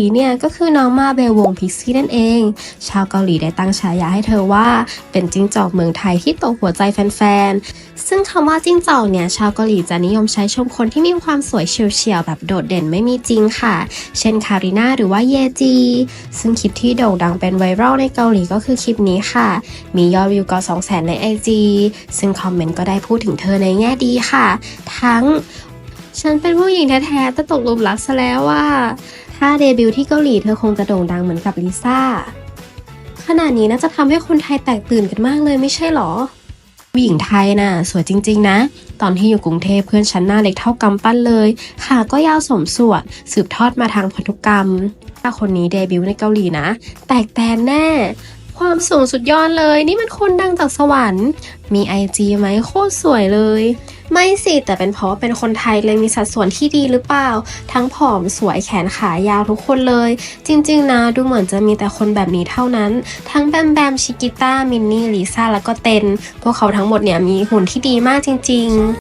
นี้เนี่ยก็คือน้องมาเบลวงพิกซี่นั่นเอง ชาวเกาหลีได้ตั้งฉายาให้เธอว่า เป็นจิ้งจอกเมืองไทยที่ตกหัวใจแฟนๆ ซึ่งคำว่าจิ้งจอกเนี่ยชาวเกาหลีจะนิยมใช้ชมคนที่มีความสวยเฉียวๆ แบบโดดเด่นไม่มีจริงค่ะ เช่นคาริน่าหรือว่าเยจี ซึ่งคลิปที่โด่งดังเป็นไวรัลในเกาหลีก็คือคลิปนี้ค่ะ มียอดวิวกว่า2 0 0 0 0 0 ใน IG ซึ่งคอมเมนต์ก็ได้พูดถึงเธอในแง่ดีค่ะ ทั้ง ฉันเป็นผู้หญิงแท้ๆแต่ตกหลุมรักซะแล้วว่า ถ้าเดบิวต์ที่เกาหลีเธอคงจะโด่งดังเหมือนกับลิซ่า ขนาดนี้น่าจะทำให้คนไทยแตกตื่นกันมากเลยไม่ใช่หรอ ผู้หญิงไทยน่ะ สวยจริง ๆ นะ ตอนที่อยู่กรุงเทพเพื่อนฉันหน้าเล็กเท่ากำปั้นเลย ขาก็ยาวสมส่วน สืบทอดมาทางพันธุกรรม ถ้าคนนี้เดบิวต์ในเกาหลีนะ แตกแตนแน่ ความสูงสุดยอดเลย นี่มันคนดังจากสวรรค์ มีไอจีไหมโคตรสวยเลย ไม่สิแต่เป็นเพราะว่าเป็นคนไทยเลยมีสัดส่วนที่ดีหรือเปล่า ทั้งผอมสวยแขนขายาวทุกคนเลย จริง ๆ นะดูเหมือนจะมีแต่คนแบบนี้เท่านั้น ทั้งแบมแบมชิกิต้ามินนี่ลิซ่าแล้วก็เต็น พวกเขาทั้งหมดเนี่ยมีหุ่นที่ดีมากจริง ๆ